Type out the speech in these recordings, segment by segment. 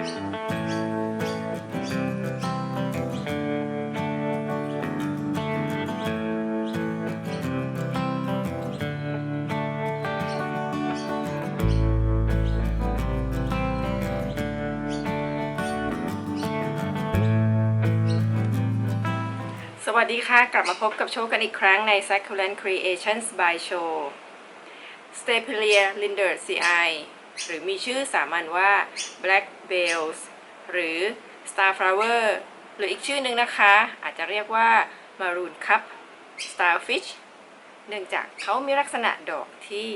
สวัสดีค่ะ กลับมาพบกับโชว์กันอีกครั้งใน Succulent Creations by Show Stapelia Linder CI หรือมีชื่อสามัญว่า Black Bells หรือ Starflower หรืออีกชื่อหนึ่งนะคะ อาจจะเรียกว่า Maroon Cup Starfish เนื่องจากเขามีลักษณะดอกที่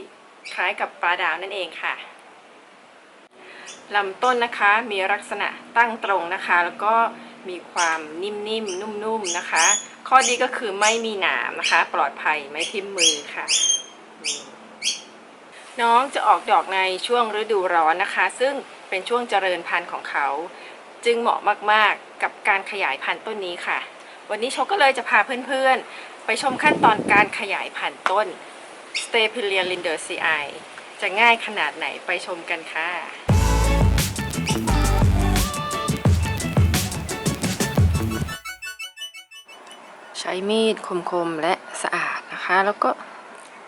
คล้ายกับปลาดาวนั่นเองค่ะลำต้นนะคะมีลักษณะตั้งตรงนะคะ แล้วก็มีความนิ่มๆนุ่มๆนะคะ ข้อดีก็คือไม่มีหนามนะคะ ปลอดภัยไม่ทิ่มมือค่ะ น้องจะออกดอกในช่วงฤดูร้อนนะคะ ซึ่งเป็นช่วงเจริญพันธุ์ของเขา จึงเหมาะมากๆกับการขยายพันธุ์ต้นนี้ค่ะ วันนี้โชก็เลยจะพาเพื่อนๆ ไปชมขั้นตอนการขยายพันธุ์ต้น s t a p i l i a linder CI จะง่ายขนาดไหนไปชมกันค่ะใช้มีดคมๆและสะอาดนะคะ แล้วก็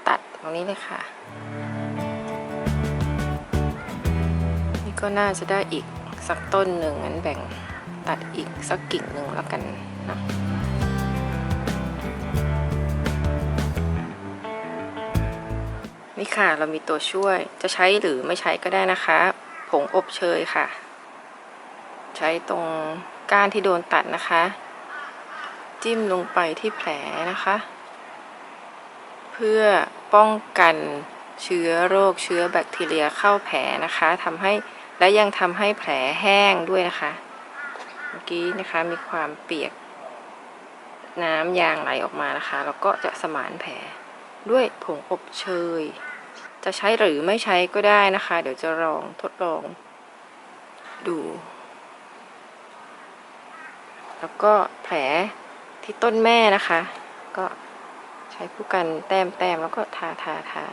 ตัดตรงนี้เลยค่ะ ก็น่าจะได้อีกสักต้นหนึ่งงั้นแบ่งตัดอีกสักกิ่งหนึ่งแล้วกันนะนี่ค่ะเรามีตัวช่วยจะใช้หรือไม่ใช้ก็ได้นะคะ ผงอบเชยค่ะ ใช้ตรงก้านที่โดนตัดนะคะ จิ้มลงไปที่แผลนะคะ เพื่อป้องกันเชื้อโรคเชื้อแบคทีเรียเข้าแผลนะคะทำให้ และยังทำให้แผลแห้งด้วยนะคะ เมื่อกี้นะคะมีความเปียก น้ำยางไหลออกมานะคะ แล้วก็จะสมานแผลด้วยผงอบเชย จะใช้หรือไม่ใช้ก็ได้นะคะ เดี๋ยวจะลองทดลอง ดู แล้วก็แผลที่ต้นแม่นะคะ ก็ใช้ผู้กันแต้มแต้มแล้วก็ทาทาทา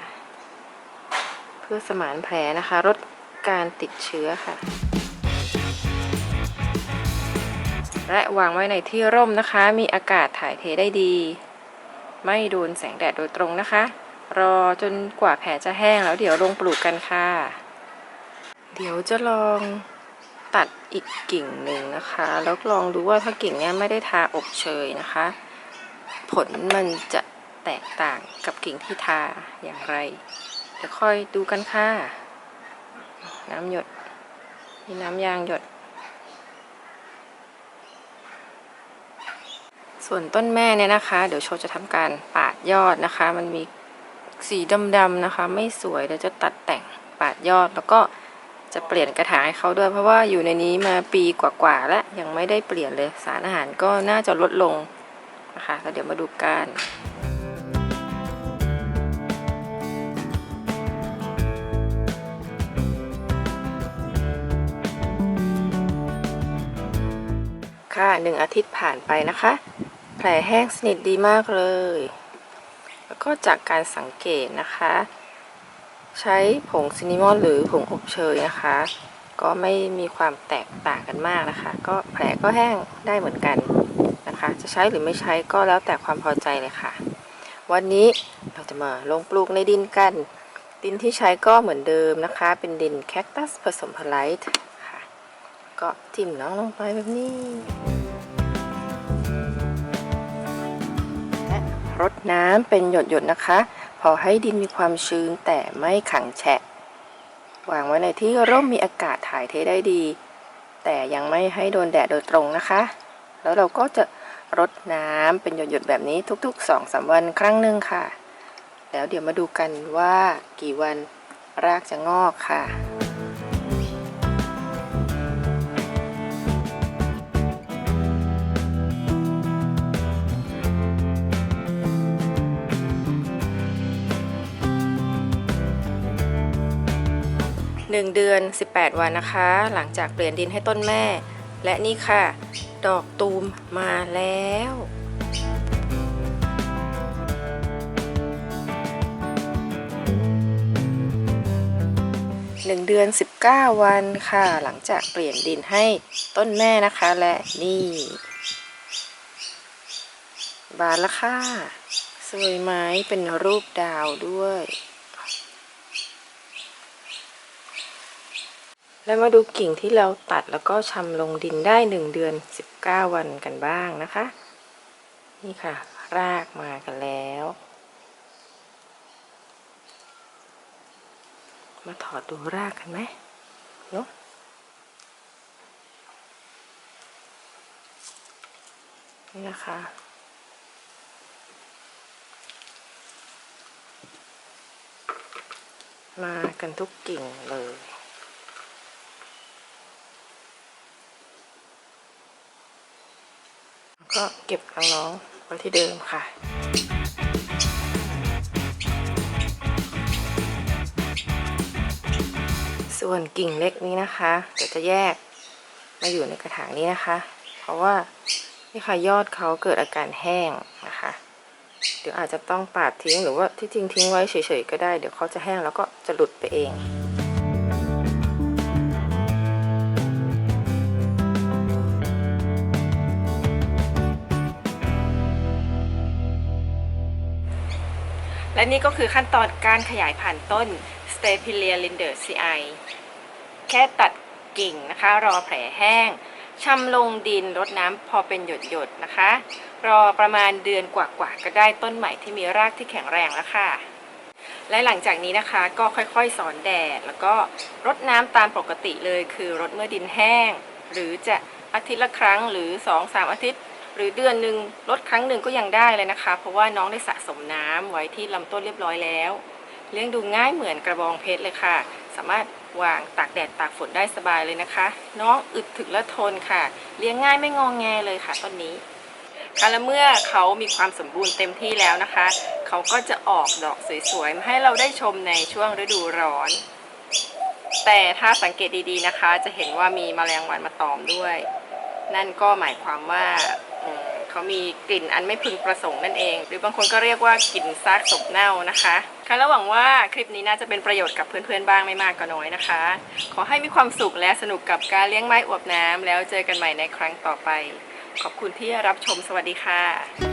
เพื่อสมานแผลนะคะลด การติดเชื้อค่ะ และวางไว้ในที่ร่มนะคะ มีอากาศถ่ายเทได้ดี ไม่โดนแสงแดดโดยตรงนะคะ รอจนกว่าแผลจะแห้งแล้วเดี๋ยวลงปลูกกันค่ะ เดี๋ยวจะลองตัดอีกกิ่งหนึ่งนะคะ แล้วลองดูว่าถ้ากิ่งนี้ไม่ได้ทาอบเชยนะคะ ผลมันจะแตกต่างกับกิ่งที่ทาอย่างไร เดี๋ยวค่อยดูกันค่ะ น้ำหยด มีน้ำยางหยด ส่วนต้นแม่เนี่ยนะคะ เดี๋ยวโชว์จะทำการปาดยอดนะคะ มันมีสีดำๆนะคะ ไม่สวยเดี๋ยวจะตัดแต่งปาดยอดแล้วก็จะเปลี่ยนกระถางให้เขาด้วย เพราะว่าอยู่ในนี้มาปีกว่าๆแล้วยังไม่ได้เปลี่ยนเลยสารอาหารก็น่าจะลดลงนะคะแล้วเดี๋ยวมาดูกัน ค่ะหนึ่งอาทิตย์ผ่านไปนะคะ แผลแห้งสนิทดีมากเลย แล้วก็จากการสังเกตนะคะ ใช้ผงซินนามอนหรือผงอบเชยนะคะ ก็ไม่มีความแตกต่างกันมากนะคะ ก็แผลก็แห้งได้เหมือนกันนะคะ จะใช้หรือไม่ใช้ก็แล้วแต่ความพอใจเลยค่ะ วันนี้เราจะมาลงปลูกในดินกัน ดินที่ใช้ก็เหมือนเดิมนะคะ เป็นดินแคคตัสผสมพลายต์ ก็จิ้มน้องลงไปแบบนี้และรดน้ำเป็นหยดๆนะคะ พอให้ดินมีความชื้นแต่ไม่ขังแฉะ วางไว้ในที่ร่มมีอากาศถ่ายเทได้ดี แต่ยังไม่ให้โดนแดดโดยตรงนะคะ แล้วเราก็จะรดน้ำเป็นหยดๆแบบนี้ทุกๆ2-3วันครั้งหนึ่งค่ะ แล้วเดี๋ยวมาดูกันว่ากี่วันรากจะงอกค่ะ 1 เดือน 18 วันนะคะ หลังจากเปลี่ยนดินให้ต้นแม่ และนี่ค่ะ ดอกตูมมาแล้วช1เดือน 19 วันค่ะ หลังจากเปลี่ยนดินให้ต้นแม่นะคะและนี่ บานล้วค่ะ สวยไหมเป็นรูปดาวด้วย แล้วมาดูกิ่งที่เราตัดแล้วก็ชำลงดินได้ 1 เดือน 19 วันกันบ้างนะคะ นี่ค่ะ รากมากันแล้ว มาถอดดูรากกันไหมเนาะนี่นะคะมากันทุกกิ่งเลย ก็เก็บน้องๆไว้ที่เดิมค่ะส่วนกิ่งเล็กนี้นะคะเดี๋ยวจะแยกมาอยู่ในกระถางนี้นะคะ เพราะว่านี่ค่ะยอดเขาเกิดอาการแห้งนะคะ เดี๋ยวอาจจะต้องปาดทิ้งหรือว่าที่จริงทิ้งไว้เฉยๆก็ได้ เดี๋ยวเขาจะแห้งแล้วก็จะหลุดไปเอง และนี่ก็คือขั้นตอนการขยายพันธุ์ต้น s t a p i l i a l i n d e r CI แค่ตัดกิ่งนะคะ รอแผลแห้งชำลงดินรดน้ำพอเป็นหยดๆนะคะ รอประมาณเดือนกว่าๆก็ได้ต้นใหม่ที่มีรากที่แข็งแรงแล้วค่ะ และหลังจากนี้นะคะก็ค่อยๆสอนแดด แล้วก็รดน้ำตามปกติเลยคือรดเมื่อดินแห้ง หรือจะอาทิตย์ละครั้งหรือ 2-3 อาทิตย์ หรือเดือนหนึ่งลดครั้งหนึ่งก็ยังได้เลยนะคะ เพราะว่าน้องได้สะสมน้ำไว้ที่ลำต้นเรียบร้อยแล้ว เลี้ยงดูง่ายเหมือนกระบองเพชรเลยค่ะ สามารถวางตากแดดตากฝนได้สบายเลยนะคะ น้องอึดถึกและทนค่ะ เลี้ยงง่ายไม่งองแงเลยค่ะต้นนี้ค่ะและเมื่อเขามีความสมบูรณ์เต็มที่แล้วนะคะ เขาก็จะออกดอกสวยๆมาให้เราได้ชมในช่วงฤดูร้อน แต่ถ้าสังเกตดีๆนะคะ จะเห็นว่ามีแมลงวันมาตอมด้วย นั่นก็หมายความว่า เขามีกลิ่นอันไม่พึงประสงค์นั่นเอง หรือบางคนก็เรียกว่ากลิ่นซากศพเน่านะคะค่ะแล้วหวังว่าคลิปนี้น่าจะเป็นประโยชน์กับเพื่อนๆบ้างไม่มากก็น้อยนะคะ ขอให้มีความสุขและสนุกกับการเลี้ยงไม้อวบน้ำแล้วเจอกันใหม่ในครั้งต่อไป ขอบคุณที่รับชมสวัสดีค่ะ